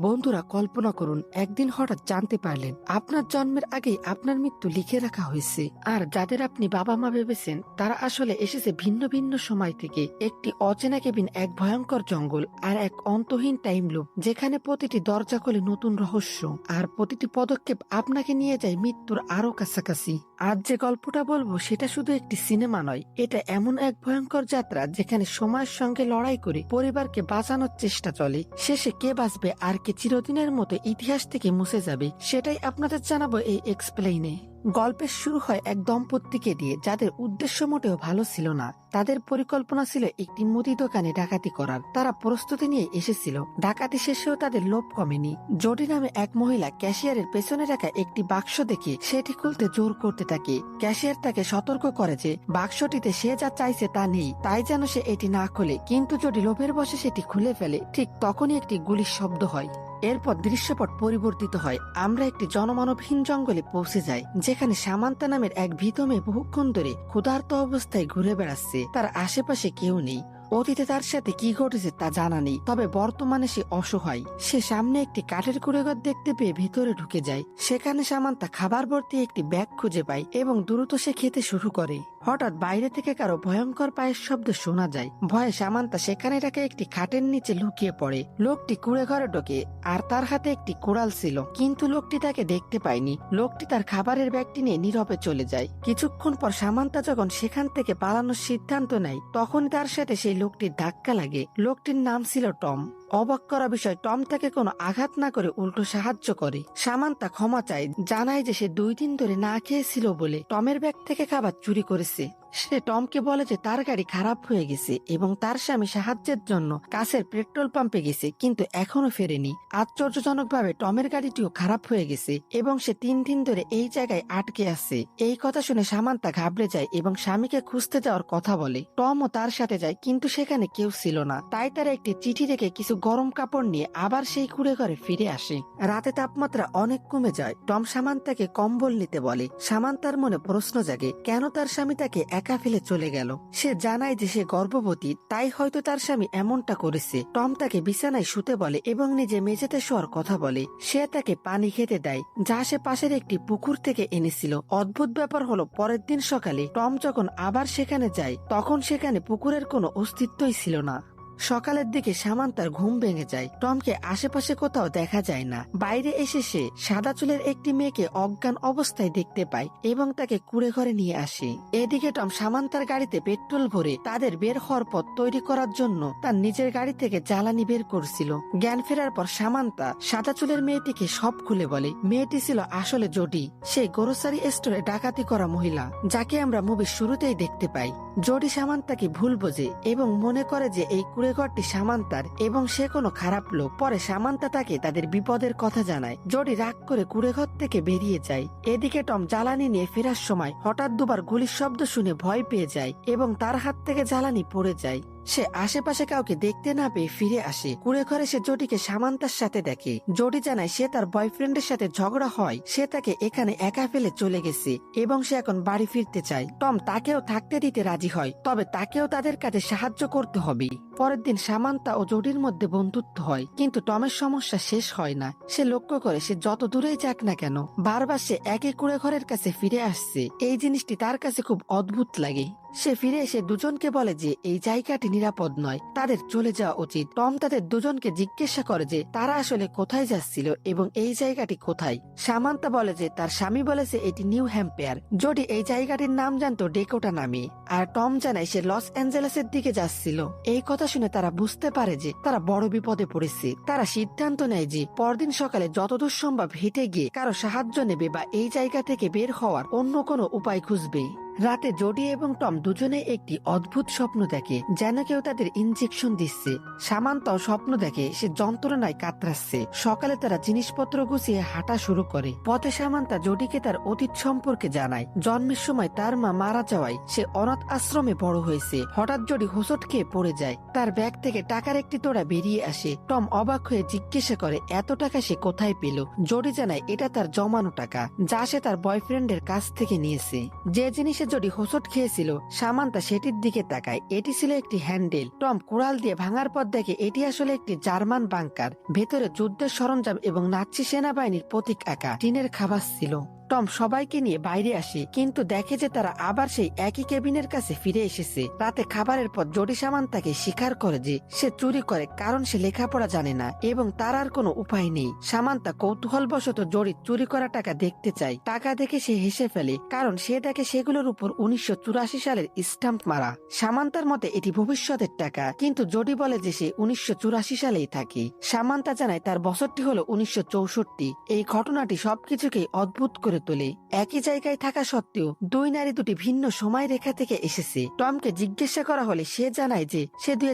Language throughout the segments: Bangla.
বন্ধুরা, কল্পনা করুন, একদিন হঠাৎ জানতে পারলেন, আপনার জন্মের আগেই আপনার মৃত্যু লিখে রাখা হয়েছে। আর যাদের আপনি বাবা মা ভেবেছেন, তারা আসলে এসেছে ভিন্ন ভিন্ন সময় থেকে। একটি অচেনা কেবিন, এক ভয়ঙ্কর জঙ্গল আর এক অন্তহীন টাইম লুপ, যেখানে প্রতিটি দরজা খোলে নতুন রহস্য। আর প্রতিটি পদক্ষেপ আপনাকে নিয়ে যায় মৃত্যুর আরও কাছাকাছি। আজ যে গল্পটা বলব, সেটা শুধু একটি সিনেমা নয়, এটা এমন এক ভয়ঙ্কর যাত্রা, যেখানে সময়ের সঙ্গে লড়াই করে পরিবারকে বাঁচানোর চেষ্টা চলে। শেষে কে বাঁচবে আর কে চিরদিনের মতো ইতিহাস থেকে মুছে যাবে সেটাই আপনাদের জানাব এই এক্সপ্লেইনে গল্পের শুরু হয় এক দম্পতিকে দিয়ে, যাদের উদ্দেশ্য মোটেও ভালো ছিল না। তাদের পরিকল্পনা ছিল একটি মুদি দোকানে ডাকাতি করার। তারা প্রস্তুতি নিয়ে এসেছিল। ডাকাতি শেষেও তাদের লোভ কমেনি। জোডি নামে এক মহিলা ক্যাশিয়ারের পেছনে রাখা একটি বাক্স দেখে সেটি খুলতে জোর করতে থাকে। ক্যাশিয়ার তাকে সতর্ক করে যে, বাক্সটিতে সে যা চাইছে তা নেই, তাই যেন সে এটি না খোলে। কিন্তু যদি লোভের বসে সেটি খুলে ফেলে, ঠিক তখনই একটি গুলির শব্দ হয়। এরপর দৃশ্যপট পরিবর্তিত হয়। আমরা একটি জনমানবহীন জঙ্গলে পৌঁছে যাই, যেখানে সামান্তা নামের এক ভীত মেয়ে বহুক্ষণ ধরে ক্ষুধার্ত অবস্থায় ঘুরে বেড়াচ্ছে। তার আশেপাশে কেউ নেই। অতীতে তার সাথে কি ঘটেছে তা জানা নেই, তবে বর্তমানে সে অসহায়। সে সামনে একটি কাঠের কুড়েঘর দেখতে পেয়ে ভিতরে ঢুকে যায়। সেখানে সামান্তা খাবার ভর্তি একটি ব্যাগ খুঁজে পায় এবং দ্রুত সে খেতে শুরু করে। হঠাৎ বাইরে থেকে কারও ভয়ঙ্কর পায়ের শব্দ শোনা যায়। ভয়ে সামান্তা সেখানে রাখা একটি খাটের নিচে লুকিয়ে পড়ে। লোকটি কুড়ে ঘরে ঢোকে, আর তার হাতে একটি কোড়াল ছিল। কিন্তু লোকটি তাকে দেখতে পায়নি। লোকটি তার খাবারের ব্যাগটি নিয়ে নীরবে চলে যায়। কিছুক্ষণ পর সামান্তা যখন সেখান থেকে পালানোর সিদ্ধান্ত নেয় তখন তার সাথে সেই লোকটির ধাক্কা লাগে। লোকটির নাম ছিল টম। অবাক করা বিষয় টম তাকে কোনো আঘাত না করে উল্টো সাহায্য করে। সামান্তা ক্ষমা চায়, জানায় যে সে দুই দিন ধরে না খেয়েছিল বলে টমের ব্যাগ থেকে খাবার চুরি করেছে। সে টমকে বলে যে তার গাড়ি খারাপ হয়ে গেছে এবং তার স্বামী সাহায্যের জন্য কাছের পেট্রোল পাম্পে গেছে, কিন্তু এখনও ফেরেনি। আশ্চর্যজনকভাবে টমের গাড়িটিও খারাপ হয়ে গেছে এবং সে তিন দিন ধরে এই জায়গায় আটকে আছে। এই কথা শুনে সামান্তা ঘাবড়ে যায় এবং স্বামীকে খুঁজতে যাওয়ার কথা বলে। টমও তার সাথে যায়, কিন্তু সেখানে কেউ ছিল না। তাই তারা একটি চিঠি রেখে কিছু গরম কাপড় নিয়ে আবার সেই কুড়ে ঘরে ফিরে আসে। রাতে তাপমাত্রা অনেক কমে যায়। টম সামান্তাকে কম্বল নিতে বলে। সামান্তার মনে প্রশ্ন জাগে, কেন তার স্বামী তাকে একা ফেলে চলে গেল? সে জানায় যে সে গর্ভবতী, তাই হয়তো তার স্বামী এমনটা করেছে। টম তাকে বিছানায় শুতে বলে এবং নিজে মেঝেতে শোয়ার কথা বলে। সে তাকে পানি খেতে দেয়, যা সে পাশের একটি পুকুর থেকে এনেছিল। অদ্ভুত ব্যাপার হলো, পরের দিন সকালে টম যখন আবার সেখানে যায়, তখন সেখানে পুকুরের কোনো অস্তিত্বই ছিল না। সকালের দিকে সামান্তার ঘুম ভেঙে যায়। টমকে আশেপাশে কোথাও দেখা যায় না। বাইরে এসে সে সাদা চুলের একটি মেয়েকে অজ্ঞান অবস্থায় দেখতে পায় এবং তাকে কুড়ে ঘরে নিয়ে আসে। এদিকে টম সামান্তার গাড়িতে পেট্রোল ভরে তাদের বের হওয়ার পথ তৈরি করার জন্য তার নিজের গাড়ি থেকে জ্বালানি বের করছিল। জ্ঞান ফেরার পর সামান্তা সাদা চুলের মেয়েটিকে সব খুলে বলে, মেয়েটি ছিল আসলে জডি সেই গ্রোসারি স্টোরে ডাকাতি করা মহিলা, যাকে আমরা মুভির শুরুতেই দেখতে পাই। জডি সামান্তাকে ভুল বোঝে এবং মনে করে যে এই কুড়েঘরটি সামান্তার এবং সে কোনো খারাপ লোক। পরে সামান্তা তাকে তাদের বিপদের কথা জানায়। জোডি রাগ করে কুড়ে ঘর থেকে বেরিয়ে যায়। এদিকে টম জ্বালানি নিয়ে ফেরার সময় হঠাৎ দুবার গুলির শব্দ শুনে ভয় পেয়ে যায় এবং তার হাত থেকে জ্বালানি পড়ে যায়। সে আশেপাশে কাউকে দেখতে না পেয়ে ফিরে আসে। কুড়ে ঘরে সে জডিকে সামান্তার সাথে দেখে। জডি জানায় সে তার বয়ফ্রেন্ডের সাথে ঝগড়া হয়। সে তাকে এখানে একা ফেলে চলে গেছে এবং সে এখন বাড়ি ফিরতে চায়। টম তাকেও থাকতে দিতে রাজি হয়, তবে তাকেও তাদের কাছে সাহায্য করতে হবে। পরের দিন সামান্তা ও জডির মধ্যে বন্ধুত্ব হয়, কিন্তু টমের সমস্যা শেষ হয় না। সে লক্ষ্য করে সে যত দূরেই যাক না কেন, বারবার সে একে কুড়ে ঘরের কাছে ফিরে আসছে। এই জিনিসটি তার কাছে খুব অদ্ভুত লাগে। সে ফিরে এসে দুজনকে বলে যে, এই জায়গাটি নিরাপদ নয়। তাদের চলে যাওয়া উচিত। টম তাদের দুজনকে জিজ্ঞাসা করে যে, তারা আসলে কোথায় যাচ্ছিল এবং এই জায়গাটি কোথায়? সামান্তা বলে যে, তার স্বামী বলেছে এটি নিউ হ্যাম্পেয়ার। যদি এই জায়গাটির নাম জানতো ডেকোটা নামে। আর টম জানায় সে লস অ্যাঞ্জেলেসের দিকে যাচ্ছিল। এই কথা শুনে তারা বুঝতে পারে যে, তারা বড় বিপদে পড়েছে। তারা সিদ্ধান্ত নেয় যে, পরদিন সকালে যতদূর সম্ভব হেঁটে গিয়ে কারও সাহায্য নেবে বা এই জায়গা থেকে বের হওয়ার অন্য কোনো উপায় খুঁজবে। রাতে জডি এবং টম দুজনে একটি অদ্ভুত স্বপ্ন দেখে, যেন কেউ তাদের ইনজেকশন দিচ্ছে। সামান্তাও স্বপ্ন দেখে, সে যন্ত্রণায় কাতরাচ্ছে। সকালে তারা জিনিসপত্র গুছিয়ে হাঁটা শুরু করে। পথে সামান্তা জডিকে তার অতীত সম্পর্কে জানায়। জন্মের সময় তার মা মারা যাওয়ায় সে অনাথ আশ্রমে বড় হয়েছে। হঠাৎ জডি হোসট খেয়ে পড়ে যায়। তার ব্যাগ থেকে টাকার একটি তোড়া বেরিয়ে আসে। টম অবাক হয়ে জিজ্ঞাসা করে, এত টাকা সে কোথায় পেল? জডি জানায়, এটা তার জমানো টাকা, যা সে তার বয়ফ্রেন্ডের কাছ থেকে নিয়েছে। যে জিনিসের জডি হোসট খেয়েছিল, সামান্তা সেটির দিকে তাকায়। এটি ছিল একটি হ্যান্ডেল। টম কুড়াল দিয়ে ভাঙার পর দেখে এটি আসলে একটি জার্মান বাংকার। ভেতরে যুদ্ধের সরঞ্জাম এবং নাচি সেনাবাহিনীর প্রতীক আঁকা। টিনের খাবার ছিল। টম সবাইকে নিয়ে বাইরে আসে, কিন্তু দেখে যে তারা আবার সেই একই কেবিনের কাছে ফিরে এসেছে। রাতে খাবারের পর জডি সামান্তাকে স্বীকার করে যে সে চুরি করে, কারণ সে লেখাপড়া জানে না, এবং তার আর কোনো উপায় নেই। সামান্তা কৌতূহলবশত জড়িত চুরি করা টাকা দেখতে চায়। টাকা দেখে সে হেসে ফেলে, কারণ সে দেখে সেগুলোর উপর উনিশশো চুরাশি সালের স্টাম্প মারা। সামান্তার মতে এটি ভবিষ্যতের টাকা, কিন্তু জডি বলে যে সে উনিশশো চুরাশি সালেই থাকে। সামান্তা জানায় তার বছরটি হলো উনিশশো চৌষট্টি। এই ঘটনাটি সবকিছুকেই অদ্ভুত করে তোলে। একই জায়গায় থাকা সত্ত্বেও দুই নারী দুটি ভিন্ন সময় রেখা থেকে এসেছে। টমকে জিজ্ঞাসা করা হলে সে জানায় যে সে দুই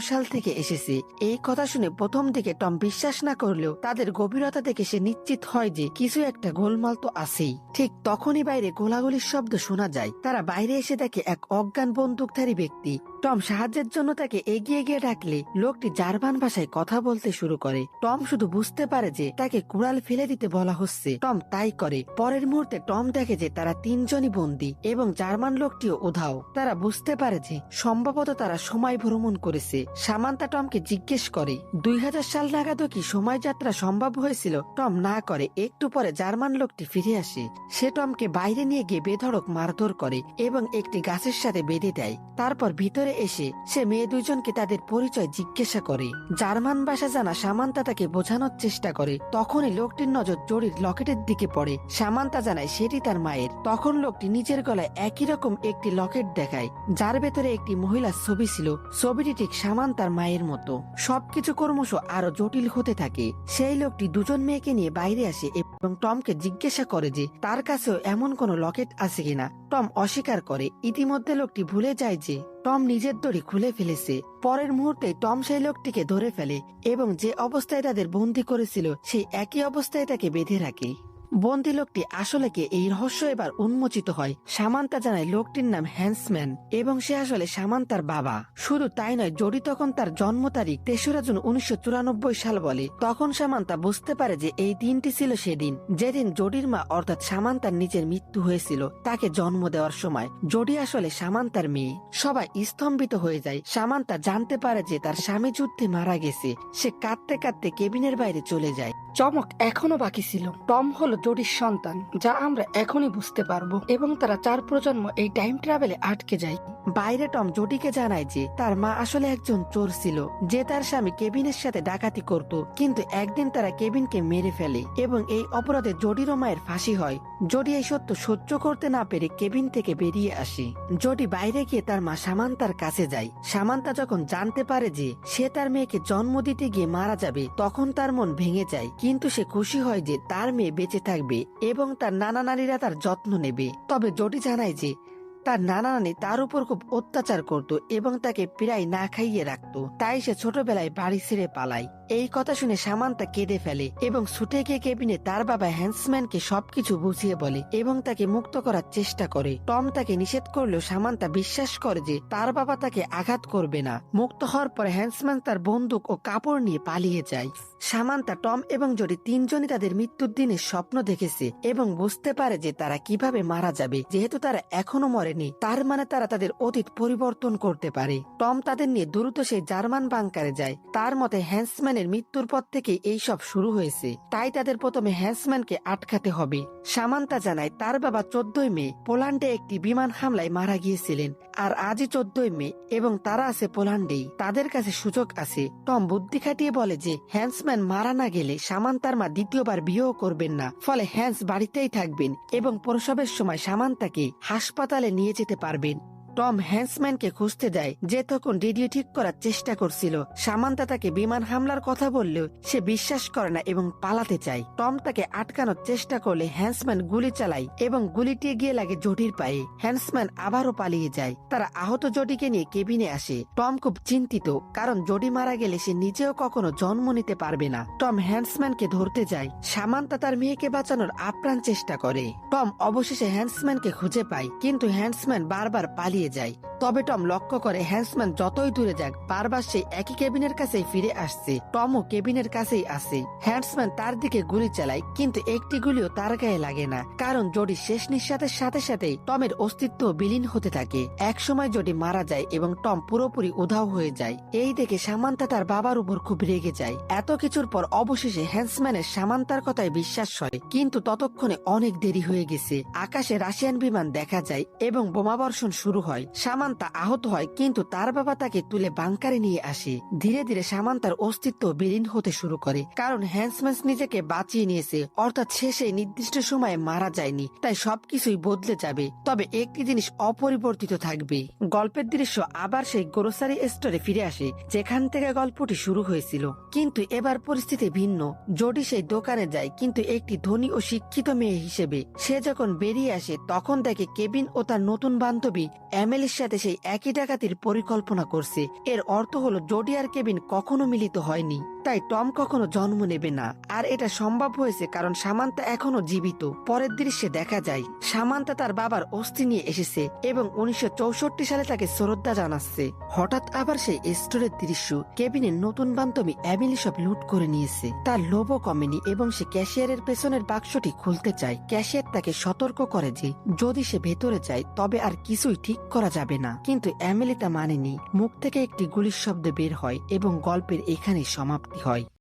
সাল থেকে এসেছে। এই কথা শুনে প্রথম দিকে টম বিশ্বাস না করলেও তাদের গভীরতা দেখে সে নিশ্চিত হয় যে কিছু একটা গোলমাল তো আছেই। ঠিক তখনই বাইরে গোলাগুলির শব্দ শোনা যায়। তারা বাইরে এসে দেখে এক অজ্ঞান বন্দুকধারী ব্যক্তি। টম সাহায্যের জন্য তাকে এগিয়ে গিয়ে ডাকলে লোকটি জার্মান ভাষায় কথা বলতে শুরু করে। টম শুধু বুঝতে পারে যে তাকে কুড়াল ফেলে দিতে বলা হচ্ছে। টম তাই করে। পরের মুহূর্তে টম দেখে যে তারা তিনজনই বন্দী এবং জার্মান লোকটিও উধাও। তারা বুঝতে পারে যে সম্ভবত তারা সময় ভ্রমণ করেছে। সামান্তা টমকে জিজ্ঞেস করে, দুই হাজার সাল নাগাদও কি সময় যাত্রা সম্ভব হয়েছিল? টম না করে একটু পরে জার্মান লোকটি ফিরে আসে। সে টমকে বাইরে নিয়ে গিয়ে বেধড়ক মারধর করে এবং একটি গাছের সাথে বেঁধে দেয়। তারপর ভিতরে এসে সে মেয়ে দুজনকে তাদের পরিচয় জিজ্ঞাসা করে। জার্মান ভাষা জানা সামান্তা তাকে বোঝানোর চেষ্টা করে। তখনই লোকটির নজর জড়ির লকেটের দিকে পড়ে। সামান্তা জানায় সেটি তার মায়ের। তখন লোকটি নিজের গলায় একই রকম একটি লকেট দেখায়, যার ভেতরে একটি মহিলার ছবি ছিল। ছবিটি ঠিক সামান্তার মায়ের মতো। সবকিছু কর্মশ আরও জটিল হতে থাকে। সেই লোকটি দুজন মেয়েকে নিয়ে বাইরে আসে এবং টমকে জিজ্ঞাসা করে যে, তার কাছেও এমন কোনো লকেট আছে কিনা? টম অস্বীকার করে। ইতিমধ্যে লোকটি ভুলে যায় যে, টম নিজের দড়ি খুলে ফেলেছে। পরের মুহূর্তে টম সেই লোকটিকে ধরে ফেলে এবং যে অবস্থায় তাদের বন্দি করেছিল, সেই একই অবস্থায় তাকে বেঁধে রাখে। বন্দি লোকটি আসলে কে এই রহস্য এবার উন্মোচিত হয়। সামান্তা জানায় লোকটির নাম হ্যান্সম্যান এবং সে আসলে সামান্তার বাবা। শুধু তাই নয় জড়ি তখন তার জন্ম তারিখ তেসরা জুন উনিশশো চুরানব্বই সাল বলে, তখন সামান্তা বুঝতে পারে যে এই দিনটি ছিল সেদিন। যেদিন জডির মা অর্থাৎ সামান্তার নিজের মৃত্যু হয়েছিল, তাকে জন্ম দেওয়ার সময় জডি আসলে সামান্তার মেয়ে। সবাই স্তম্ভিত হয়ে যায়। সামান্তা জানতে পারে যে তার স্বামী যুদ্ধে মারা গেছে। সে কাঁদতে কাঁদতে কেবিনের বাইরে চলে যায়। চমক এখনও বাকি ছিল। টম হলো জডির সন্তান, যা আমরা এখনই বুঝতে পারব এবং তারা চার প্রজন্ম এই টাইম ট্রাভেলে আটকে যায়। বাইরে টম জডিকে জানায় যে, তার মা আসলে একজন চোর ছিল, যে তার স্বামী কেবিনের সাথে ডাকাতি করত, কিন্তু একদিন তারা কেবিনকে মেরে ফেলে এবং এই অপরাধে জডিরও মায়ের ফাঁসি হয়। জডি এই সত্য সহ্য করতে না পেরে কেবিন থেকে বেরিয়ে আসে। জডি বাইরে গিয়ে তার মা সামান্তার কাছে যায়। সামান্তা যখন জানতে পারে যে, সে তার মেয়েকে জন্ম দিতে গিয়ে মারা যাবে, তখন তার মন ভেঙে যায়। কিন্তু সে খুশি হয় যে, তার মেয়ে বেঁচে থাকবে এবং তার নানা নারীরা তার যত্ন নেবে। তবে জোটি জানায় যে তার নানা নানি তার উপর খুব অত্যাচার করত এবং তাকে প্রায় না খাইয়ে রাখত। তাই সে ছোটবেলায় বাড়ি ছেড়ে পালায় এই কথা শুনে সামান্তা কেঁদে ফেলে এবং ছুটে গিয়ে কেবিনে তার বাবা হ্যান্সম্যানকে সবকিছু বুঝিয়ে বলে এবং তাকে মুক্ত করার চেষ্টা করে। টম তাকে নিষেধ করলেও সামান্তা বিশ্বাস করে যে তার বাবা তাকে আঘাত করবে না। মুক্ত হওয়ার পরে হ্যান্সম্যান তার বন্দুক ও কাপড় নিয়ে পালিয়ে যায়। সামান্তা, টম এবং জডি তিনজনই তাদের মৃত্যুর দিনে স্বপ্ন দেখেছে এবং বুঝতে পারে যে তারা কীভাবে মারা যাবে। যেহেতু তারা এখনও মরেনি তার মানে তারা তাদের অতীত পরিবর্তন করতে পারে। টম তাদের নিয়ে দ্রুত সেই জার্মান বাংকারে যায়। তার মতে হ্যান্সম্যানের মৃত্যুর পর থেকে এই সব শুরু হয়েছে। তাই তাদের প্রথমে হ্যান্সম্যানকে আটকাতে হবে। সামান্তা জানায়, তার বাবা চোদ্দই মে পোল্যান্ডে একটি বিমান হামলায় মারা গিয়েছিলেন, আর আজই চোদ্দই মে এবং তারা আছে পোল্যান্ডেই। তাদের কাছে সুযোগ আছে। টম বুদ্ধি খাটিয়ে বলে যে, হ্যান্সম্যান মারা না গেলে সামান্তার মা দ্বিতীয়বার বিয়েও করবেন না। ফলে হ্যান্স বাড়িতেই থাকবেন এবং প্রসবের সময় সামান্তাকে হাসপাতালে নিয়ে যেতে পারবেন। টম হ্যান্সম্যানকে খুঁজতে যায়, যে তখন রেডিও ঠিক করার চেষ্টা করছিল। সামান্তা তাকে বিমান হামলার কথা বললেও সে বিশ্বাস করে না এবং পালাতে চায়। টম তাকে আটকানোর চেষ্টা করলে হ্যান্সম্যান গুলি চালায় এবং গুলিটি গিয়ে লাগে জটির পায়ে। হ্যান্সম্যান আবারও পালিয়ে যায়। তারা আহত জডিকে নিয়ে কেবিনে আসে। টম খুব চিন্তিত, কারণ জডি মারা গেলে সে নিজেও কখনো জন্ম নিতে পারবে না। টম হ্যান্সম্যানকে ধরতে যায়। সামান্তা তার মেয়েকে বাঁচানোর আপ্রাণ চেষ্টা করে। টম অবশেষে হ্যান্সম্যানকে খুঁজে পায়, কিন্তু হ্যান্সম্যান বারবার পালিয়ে পালিয়ে যায়। তবে টম লক্ষ্য করে হ্যান্সম্যান যতই দূরে যাক, বারবার সেই একই কেবিনের কাছেই ফিরে আসছে। টমও কেবিনের কাছেই আসে হ্যান্সম্যান তার দিকে গুলি চালায়, কিন্তু একটি গুলিও তার গায়ে লাগে না। কারণ জডি শেষ নিঃশ্বাসের সাথে সাথেই টমের অস্তিত্ব বিলীন হতে থাকে। একসময় জডি মারা যায় এবং টম পুরোপুরি উধাও হয়ে যায়। এই দেখে সামান্তা তার বাবার উপর খুব রেগে যায়। এত কিছুর পর অবশেষে হ্যান্সম্যানের সামান্তার কথায় বিশ্বাস হয়, কিন্তু ততক্ষণে অনেক দেরি হয়ে গেছে। আকাশে রাশিয়ান বিমান দেখা যায় এবং বোমাবর্ষণ শুরু হয়। সামান্তা আহত হয়, কিন্তু তার বাবা তাকে তুলে বাংকারে নিয়ে আসে। ধীরে ধীরে সামান্তার অস্তিত্ব বিলীন হতে শুরু করে, কারণ হ্যান্সম্যান নিজেকে বাঁচিয়ে নিয়েছে, অর্থাৎ শেষে নির্দিষ্ট সময়ে মারা যায়নি, তাই সবকিছুই বদলে যাবে। তবে একটি জিনিস অপরিবর্তিত থাকবে। গল্পের দৃশ্য আবার সেই গ্রোসারি স্টোরে ফিরে আসে, যেখান থেকে গল্পটি শুরু হয়েছিল। কিন্তু এবার পরিস্থিতি ভিন্ন। জডি সেই দোকানে যায়, কিন্তু একটি ধনী ও শিক্ষিত মেয়ে হিসেবে সে যখন বেরিয়ে আসে, তখন দেখে কেবিন ও তার নতুন বান্ধবী এমেলির সাথে সেই একই ডাকাতির পরিকল্পনা করছে। এর অর্থ হলো জোডিয়ার কেবিন কখনো মিলিত হয়নি। তাই টম কখনো জন্ম নেবে না। আর এটা সম্ভব হয়েছে কারণ সামান্তা এখনও জীবিত। পরের দৃশ্যে দেখা যায়, সামান্তা তার বাবার অস্থি নিয়ে এসেছে এবং উনিশশো চৌষট্টি সালে তাকে শ্রদ্ধা জানাচ্ছে। হঠাৎ আবার সেই স্টোরের দৃশ্য কেবিনের নতুন বান্ধবী অ্যামিলি সব লুট করে নিয়েছে। তার লোভও কমেনি এবং সে ক্যাশিয়ারের পেছনের বাক্সটি খুলতে চায়। ক্যাশিয়ার তাকে সতর্ক করে যে, যদি সে ভেতরে যায়, তবে আর কিছুই ঠিক করা যাবে না। কিন্তু অ্যামিলি তা মানেনি। মুখ থেকে একটি গুলির শব্দ বের হয় এবং গল্পের এখানেই সমাপ্তি। হয়